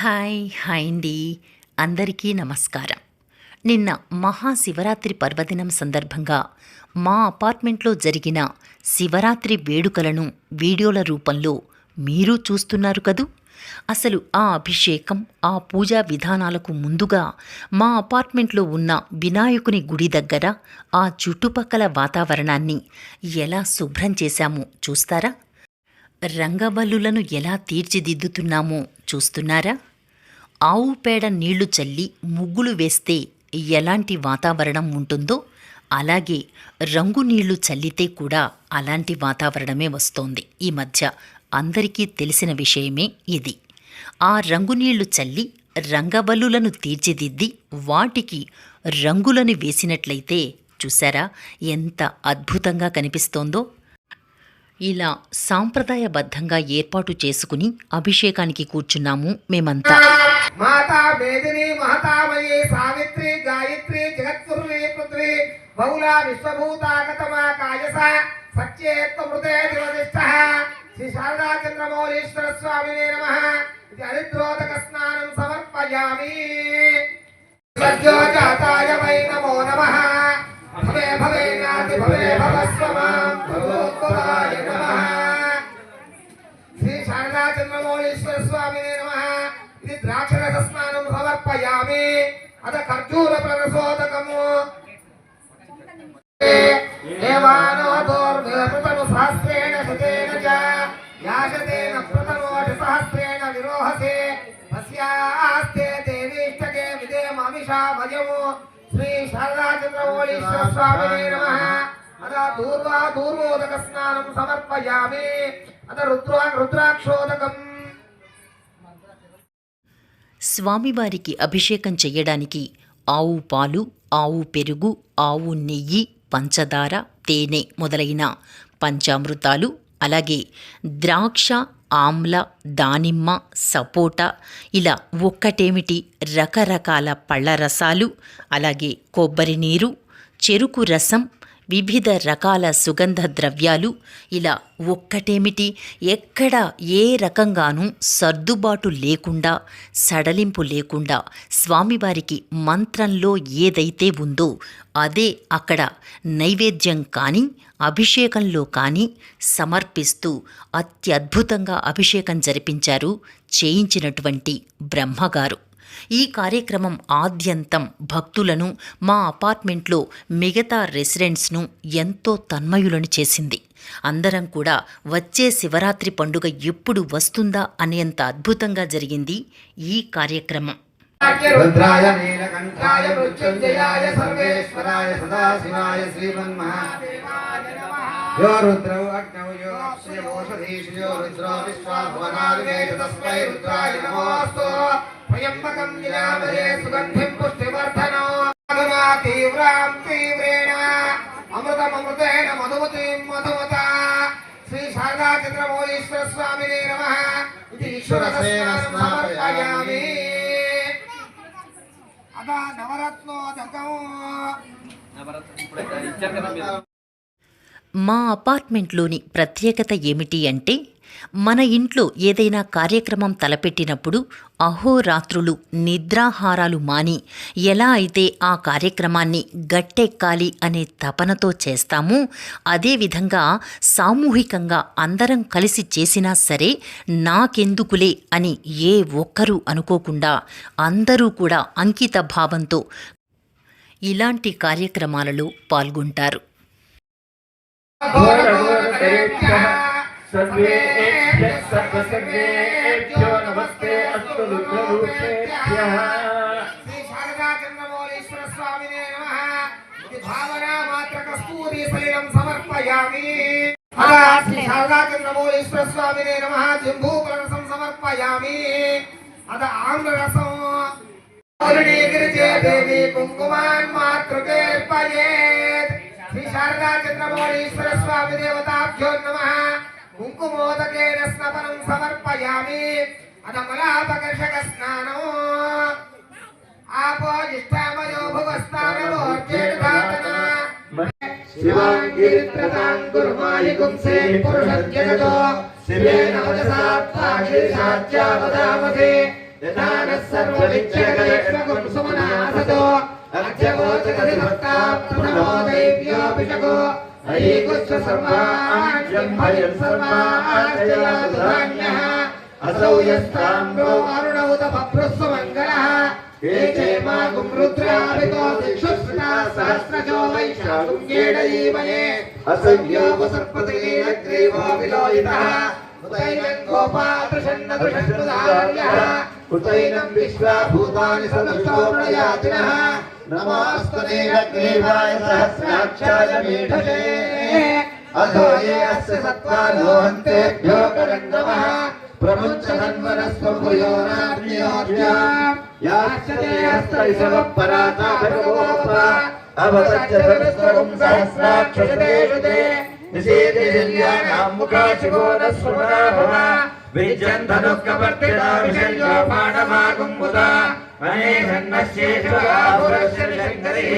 Hi hi అండి. అందరికీ నమస్కారం. నిన్న మహాశివరాత్రి పర్వదినం సందర్భంగా మా అపార్ట్మెంట్లో జరిగిన శివరాత్రి వేడుకలను వీడియోల రూపంలో మీరు చూస్తున్నారు కదూ? అసలు ఆ అభిషేకం ఆ పూజా విధానాలకు ముందుగా మా అపార్ట్మెంట్లో ఉన్న వినాయకుని గుడి దగ్గర ఆ చుట్టుపక్కల వాతావరణాన్ని ఎలా శుభ్రం చేశామో చూస్తారా? రంగవల్లులను ఎలా తీర్చిదిద్దుతున్నామో చూస్తున్నారా? ఆవు పేడ నీళ్ళు చల్లి ముగ్గులు వేస్తే ఎలాంటి వాతావరణం ఉంటుందో అలాగే రంగు నీళ్ళు చల్లితే కూడా అలాంటి వాతావరణమే వస్తోంది. ఈ మధ్య అందరికీ తెలిసిన విషయమే ఇది. ఆ రంగు నీళ్ళు చల్లి రంగబల్లులను తీర్చిదిద్ది వాటికి రంగులను వేసినట్లయితే చూసారా ఎంత అద్భుతంగా కనిపిస్తోందో? ఇలా సాంప్రదాయబద్ధంగా ఏర్పాటు చేసుకుని అభిషేకానికి కూర్చున్నాము మేమంతా. మాతా మేదిని మహతామయీ సావిత్రి గాయత్రి జగత్పుర్వీ పృథ్వీ బహుళా విశ్వభూతాగతమా కాయస సత్యేత్వమృతే దివదిష్ట. శ్రీ శారదా చంద్రమౌళీశ్వర స్వామినే నమ. ఇది హరిద్రోదక స్నానం సమర్పయామి. సత్యోజాతాయ వై నమో నమ. భవే భవే నాతి భవే భవస్వమాం. సమర్పయామి అత ఖర్జూర ప్రరసోదకము ఏవానోదోర్గృతము సహస్రేణ శతేన చ యాశతేన ప్రతనోటి సహస్రేణ విరోహసే తస్యాస్తే దేవీష్టకే విదేమమిషా భయము శ్రీ శారదా స్వామినే నమః అద దూర్వా దూర్వోదక స్నానం సమర్పయామి అద రుద్రా రుద్రాక్షోదకం స్వామివారికి అభిషేకం చెయ్యడానికి ఆవు పాలు ఆవు పెరుగు ఆవు నెయ్యి పంచదార తేనె మొదలైన పంచామృతాలు అలాగే ద్రాక్ష ఆమ్ల దానిమ్మ సపోటా ఇలా ఒక్కటేమిటి రకరకాల పళ్ళ రసాలు అలాగే కొబ్బరి నీరు చెరుకు రసం వివిధ రకాల సుగంధ ద్రవ్యాలు. ఇలా ఒక్కటేమిటి? ఎక్కడ ఏ రకంగానూ సర్దుబాటు లేకుండా సడలింపు లేకుండా స్వామివారికి మంత్రంలో ఏదైతే ఉందో అదే అక్కడ నైవేద్యం కానీ అభిషేకంలో కానీ సమర్పిస్తూ అత్యద్భుతంగా అభిషేకం జరిపించారు చేయించినటువంటి బ్రహ్మగారు. ఈ కార్యక్రమం ఆద్యంతం భక్తులను మా అపార్ట్మెంట్లో మిగతా రెసిడెంట్స్ను ఎంతో తన్మయులను చేసింది. అందరం కూడా వచ్చే శివరాత్రి పండుగ ఎప్పుడు వస్తుందా అనేంత అద్భుతంగా జరిగింది ఈ కార్యక్రమం. రుద్రాయ నీలకంఠాయ మృత్యుంజయాయ సర్వేశ్వరాయ సదాశివాయ శ్రీమన్మహాదేవాయ యో రుద్రౌ అగ్నౌ యో అక్షయోషధీషు యో రుద్రో విశ్వాభవనాదివేద తస్మై రుద్రాయ నమోస్తు సుగంధిం పుష్టివర్ధనో అధునా తీవ్రాం తీవ్రేణ అమృతమృతేన మధుమతీం మధుమత శ్రీ శారదా చంద్రమౌళీశ్వర స్వామినే అద మా అపార్ట్మెంట్లోని ప్రత్యేకత ఏమిటి అంటే మన ఇంట్లో ఏదైనా కార్యక్రమం తలపెట్టినప్పుడు అహోరాత్రులు నిద్రాహారాలు మాని ఎలా అయితే ఆ కార్యక్రమాన్ని గట్టెక్కాలి అనే తపనతో చేస్తామో అదేవిధంగా సామూహికంగా అందరం కలిసి చేసినా సరే నాకెందుకులే అని ఏ ఒక్కరూ అనుకోకుండా అందరూ కూడా అంకిత భావంతో ఇలాంటి కార్యక్రమాలలో పాల్గొంటారు. सर्वेभ्यः सर्वसर्वेभ्यो नमस्ते, अस्तु रुद्ररूपेभ्यः श्री शारदाचन्द्रमौलीश्वर स्वामिने नमः। इति भावना मात्र कस्तूरी सलिलं समर्पयामि। अतः श्री शारदाचन्द्रमौलीश्वर स्वामिने नमः जम्बूफलरसं समर्पयामि। अत आम्ररसं पूर्णीकृते देवी कुङ्कुमान् मातृकेऽर्पयेत् श्री शारदाचन्द्रमौलीश्वर स्वामिदेवताभ्यो नमः। కుంకుమోదకేన స్నపనం సమర్పయామి అదమలాపకర్షక స్నానం ఆపో జిష్టామయో భువ స్నానమోర్జేతాతన శివాంగిరిత్రతాం కురుమాయి గుంసే పురుషజ్ఞతో శివే నవదసా సాధ్యా భక్తా दैव्योऽभिषको अयीकुश्च सर्वाञ्जं भयं सर्वाञ्जयासुधान्यः असौ यस्ताम्रो अरुणौत बभ्रुस्वमङ्गलः ये चैमागुं रुद्राभितो दिक्षुस्मिता सहस्रजो वैशागुं येडयीमहे असंयो वसर्पतिलीलग्रीवो विलोहितः उदैनं गोपादृशन्नदृशन्नुदार्यः उदैनं विश्वाभूतानि सदृशो प्रयातिनः नमोऽस्तु नीलग्रीवाय सहस्राक्षाय मीढसे अधो ये अस्य सत्त्वानो हन्तेभ्यो करन्दमः प्रमुञ्चधन्वनस्वभुयो नाग्न्योर्याम् यास्यते हस्तैषवपराता भगवोपा अवतच्च धनुस्वगुं सहस्राक्षसदेषु ते निषेधिल्यानां मुखाशिवो न स्मरा भव विजयन् धनुःकपर्तिना विषयो पाणमागुं मुदा महेशन्नश्येषुराहुरस्य शङ्करिः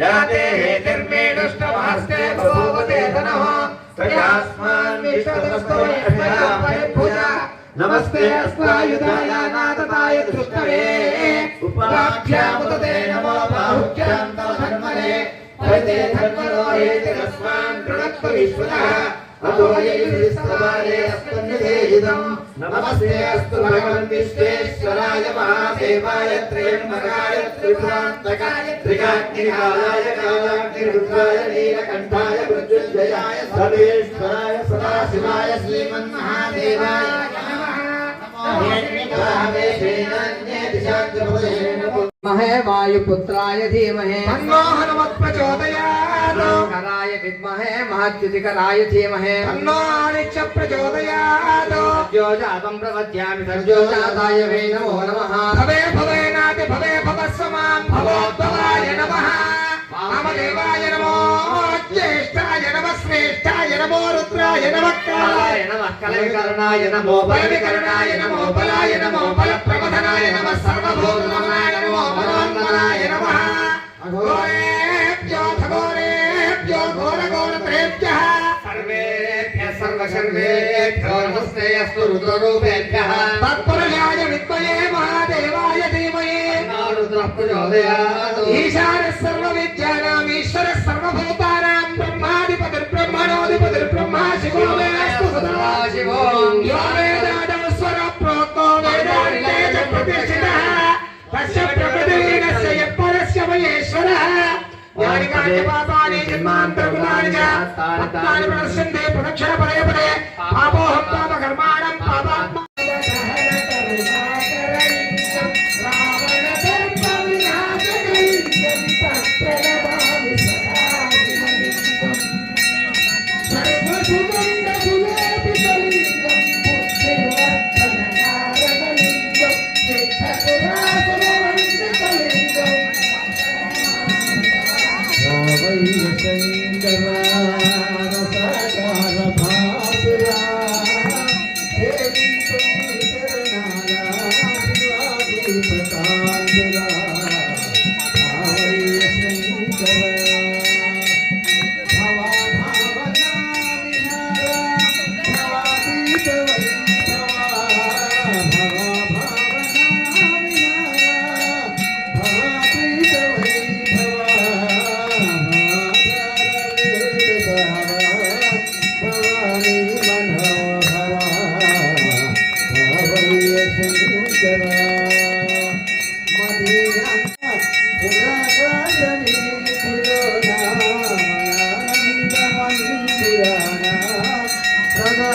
या ते हेतिर्मे दुष्टमहस्ते बभूवते धनः त्वयास्मान् विश्वतस्तोभूजा नमस्ते अस्मायुधाय नादताय दृष्टवे उपाभ्यामुदते नमो बाहुभ्यां तव धन्मने हरिते धन्मनो हेतिरस्मान् कृणक्तु विश्वतः अतो यैस्तवारे अस्मन्निधेहितम् नमस्ते अस्तु भगवन् विश्वेश्वराय महादेवाय त्र्यम्बकाय त्रिपुरान्तकाय त्रिकाग्निकालाय कालाग्निरुद्राय नीलकण्ठाय मृत्युञ्जयाय सर्वेश्वराय सदाशिवाय श्रीमन्महादेवाय नमः महे वायुपुत्राय धीमहे तन्नो हनुमत्प्रचोदयात् కరాయ విద్మహే మహత్యుతికరాయ ధీమహే. అన్నానిచ్చ ప్రచోదయాత్. సర్జోజాతం ప్రవద్యామి సర్జోజాతాయ వే నమో నమః. భవే భవే నాతి భవే భవస్వమాం భవోద్భవాయ నమః. వామదేవాయ నమో జ్యేష్ఠాయ నమ శ్రేష్ఠాయ నమో రుద్రాయ నమ. కాలాయ నమ కలవికరణాయ నమో బలవికరణాయ నమో బలాయ నమో బలప్రమథనాయ నమ. సర్వభూతమనాయ నమో మనోన్మనాయ నమ. అఘోరే सर्वेभ्यः सर्वसर्वेभ्यो नमस्ते अस्तु रुद्ररूपेभ्यः तत्पुरुषाय विद्महे महादेवाय धीमहि रुद्रः प्रचोदयात् ईशानः सर्वविद्यानाम् ईश्वरः सर्वभूतानां ब्रह्माधिपतिर्ब्रह्मणोऽधिपतिर्ब्रह्मा शिवो मेऽस्तु सदा शिवो यो वेदादौ स्वरप्रोक्तो वेदान्ते च प्रतिष्ठितः तस्य प्रकृतिलीनस्य यत्परस्य महेश्वरः జ్ఞానికాని పాపాని జన్మాంతర గుణాని च ప్రదక్షిణ పదే పాపోహం పాప కర్మ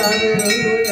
Hare